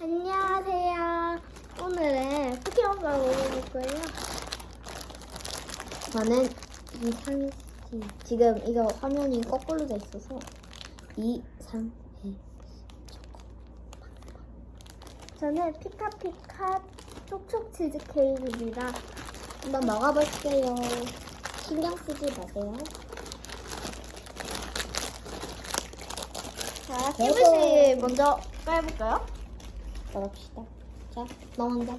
안녕하세요. 오늘은 포켓몬을 먹어볼 거예요. 저는 이상 지금 이거 화면이 거꾸로 돼 있어서 이상해 저는 피카피카 촉촉 치즈 케이크입니다. 한번 먹어볼게요. 신경 쓰지 마세요. 자. 키브씨 먼저 까볼까요? 먹읍시다. 자, 너 먼저.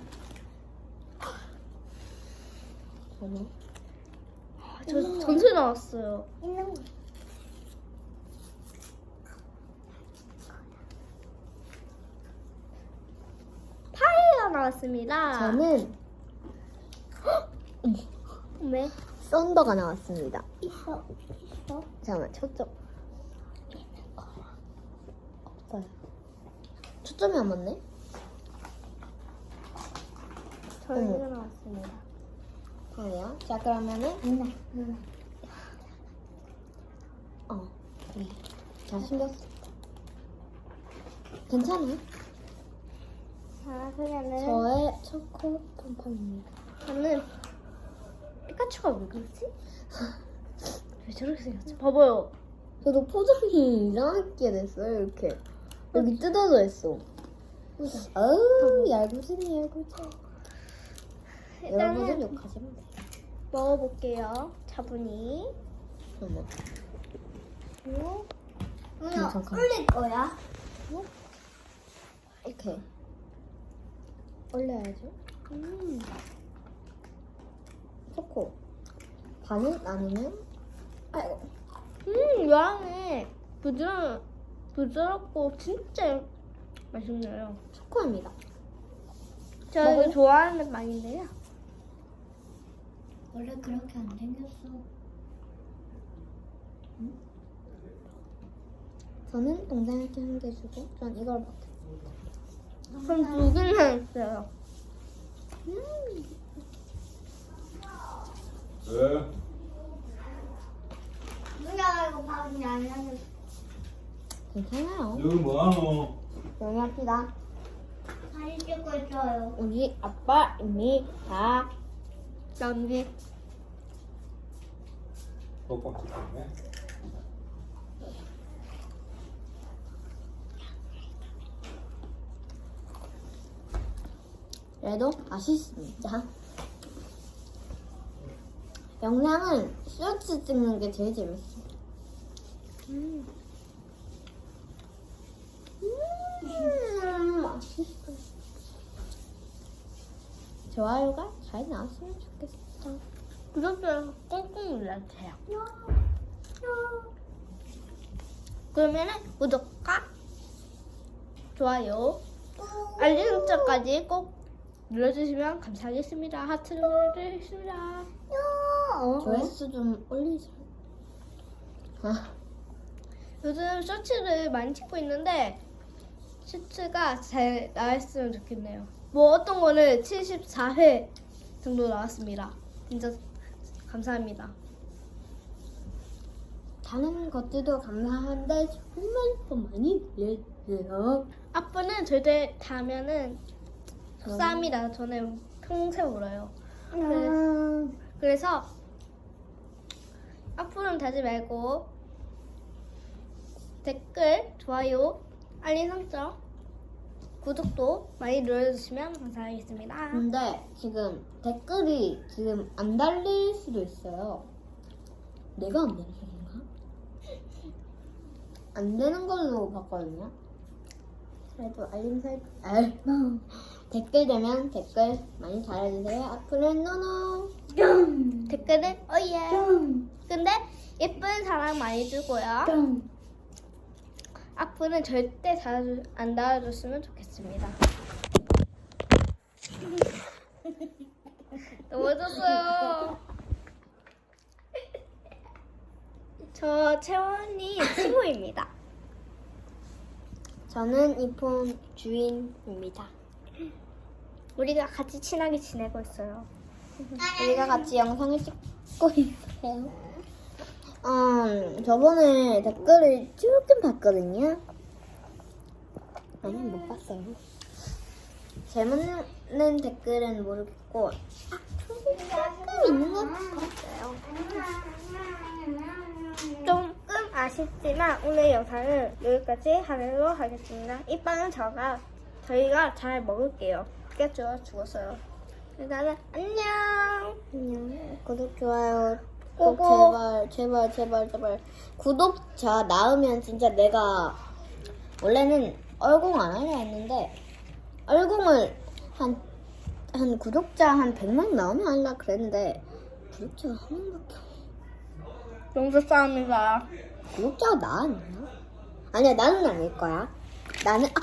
저는 저 전술 나왔어요. 있는 거. 파이가 나왔습니다. 저는 왜? 썬더가 나왔습니다. 있어. 있어. 잠깐만 초점 없어요. 초점이 안 맞네. 저는 어머. 이거 나왔습니다. 그래요? 자 그러면은 누나, 누나. 어 네. 자 신경 쓰. 괜찮아요? 자, 그러면은 저의 초코 pompom입니다. 저는 피카츄가 왜 그러지? 왜 저렇게 생겼지? 봐봐요. 저도 포장이 이상하게 됐어요 이렇게 여기 뜯어져 있어. 아우 얄궂으니 여러분은 일단은 욕하지 마세요. 먹어볼게요. 차분히. 어머. 그리고 누나, 잠깐. 올릴 거야. 이렇게 올려야죠. 음. 초코 반은 나누면 아이고 음, 양이 부드러, 부드럽고 진짜 맛있네요. 초코입니다. 저 먹어요? 이거 좋아하는 빵인데요. 원래 그렇게 안 생겼어. 저는 동생한테 한 개 주고 전 이걸 먹겠습니다. 그럼 두 개나 있어요. 왜? 누나 이거 밥이 안 나는. 괜찮아요. 여기 뭐하노? 영리합니다. 사진 찍고 있어요. 우리 아빠입니다. 남기. 똑바로 찍네. 그래도 맛있습니다. 영상은 쇼츠 찍는 게 제일 재밌어. 음. 음, 맛있어. 좋아요가 잘 나왔으면 좋겠어. 구독자 꽁꽁 눌러주세요. 그러면은 구독과 좋아요, 알림 설정까지 꼭 눌러주시면 감사하겠습니다. 하트를 눌러주겠습니다. 조회수 좀 올리자. 아, 요즘 쇼츠를 많이 찍고 있는데 쇼츠가 잘 나왔으면 좋겠네요. 뭐 어떤 거는 74회 정도 나왔습니다. 진짜 감사합니다. 다른 것들도 감사한데 정말 더 많이 올려주세요. 앞으로는 절대 다면은 속상합니다. 저는 평생 울어요. 음, 그래서 앞으로는 다지 말고 댓글, 좋아요, 알림 설정, 구독도 많이 눌러주시면 감사하겠습니다. 근데 지금 댓글이 지금 안 달릴 수도 있어요. 내가 안 되는 건가? 안 되는 걸로 봤거든요. 그래도 알림 설, 아, 댓글 되면 댓글 많이 달아주세요. 앞으로는 노노. 댓글은 어예. 근데 예쁜 사랑 많이 주고요. 앞으로는 절대 달아주, 안 달아줬으면 좋겠습니다. 넘어졌어요. 저 채원이 친구입니다. 저는 이 폰 주인입니다. 우리가 같이 친하게 지내고 있어요. 우리가 같이 영상을 찍고 있어요. 음, 저번에 댓글을 조금 봤거든요. 아니, 못 봤어요. 재밌는 댓글은 모르겠고 아, 조금 있는 것 같아요. 조금 아쉽지만 오늘 영상은 여기까지 하도록 하겠습니다. 이 빵은 저가 저희가 잘 먹을게요. 깨져 죽었어요. 일단은 안녕. 안녕. 구독 좋아요 꼭 고고. 제발 제발 제발 제발 구독자 나오면 진짜 내가 원래는 얼공 안 하려 했는데 얼공을 한 한 구독자 한 100명 나오면 하려 그랬는데 구독자가 한 명밖에 없 용서 싸움이다. 구독자가 나왔나? 아니야 나는 아닐 거야 나는 아